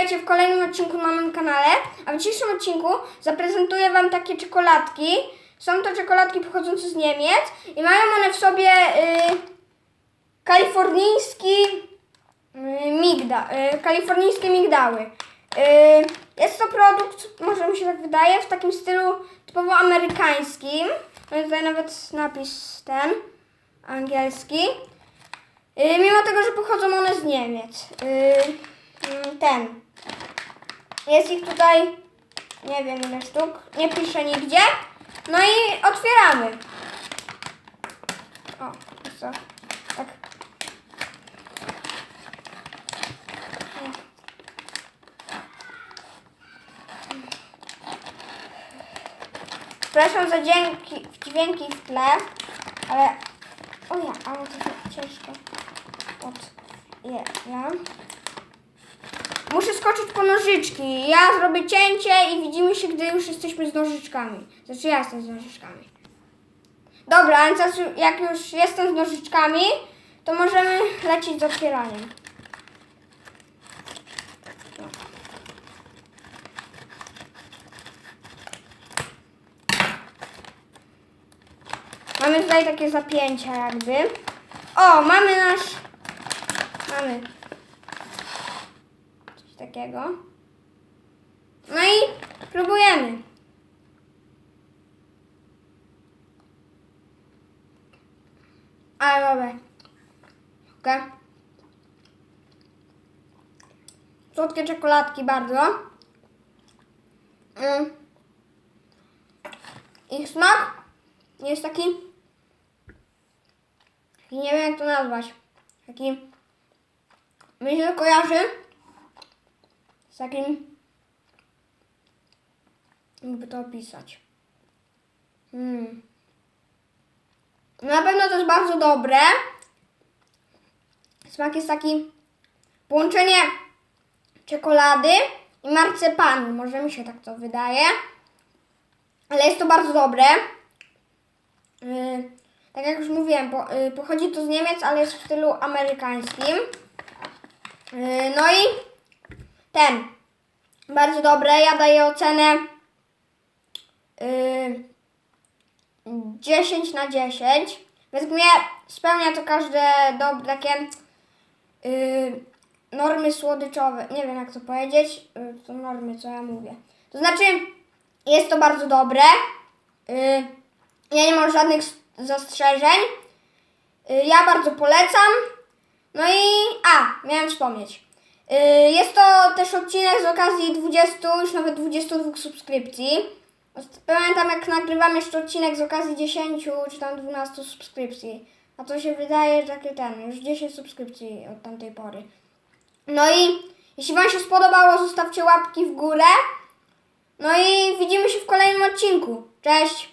witajcie w kolejnym odcinku na moim kanale. A w dzisiejszym odcinku zaprezentuję Wam takie czekoladki. Są to czekoladki pochodzące z Niemiec i mają one w sobie y, kalifornijski y, migda, y, kalifornijskie migdały. Jest to produkt, może mi się tak wydaje, w takim stylu typowo amerykańskim. Mam tutaj nawet napis ten, angielski. Mimo tego, że pochodzą one z Niemiec. Ten. Jest ich tutaj, nie wiem ile sztuk, nie pisze nigdzie. No i otwieramy. O, co? Tak. Przepraszam za dźwięki, dźwięki w tle, ale... O ja, ale to tak ciężko. Od... Ja. Muszę skoczyć po nożyczki. Ja zrobię cięcie i widzimy się, gdy już jesteśmy z nożyczkami. Znaczy ja jestem z nożyczkami. Dobra, więc jak już- jestem z nożyczkami, to możemy lecieć z otwieraniem. Mamy tutaj takie zapięcia jakby. O, mamy nasz... Mamy takiego. No i próbujemy. Ale dobre. Okej. Słodkie czekoladki bardzo. Mm. Ich smak jest taki... nie wiem jak to nazwać. Taki... Mi się kojarzy takim... Jakby to opisać. Hmm. Na pewno to jest bardzo dobre. Smak jest taki połączenie czekolady i marcepanu. Może mi się tak to wydaje. Ale jest to bardzo dobre. Yy, tak jak już mówiłem, po, yy, pochodzi to z Niemiec, ale jest w stylu amerykańskim. Yy, no i ten. Bardzo dobre. Ja daję ocenę yy, 10 na 10. Według mnie spełnia to każde dobre takie yy, normy słodyczowe. Nie wiem jak to powiedzieć. Yy, to normy, co ja mówię. To znaczy jest to bardzo dobre. Yy, ja nie mam żadnych zastrzeżeń. Yy, ja bardzo polecam. No i a, miałem wspomnieć. Yy, Jest to też odcinek z okazji 20, już nawet 22 subskrypcji. Pamiętam jak nagrywam jeszcze odcinek z okazji 10 czy tam 12 subskrypcji. A to się wydaje, takie ten, już 10 subskrypcji od tamtej pory. No i jeśli Wam się spodobało, zostawcie łapki w górę. No i widzimy się w kolejnym odcinku. Cześć!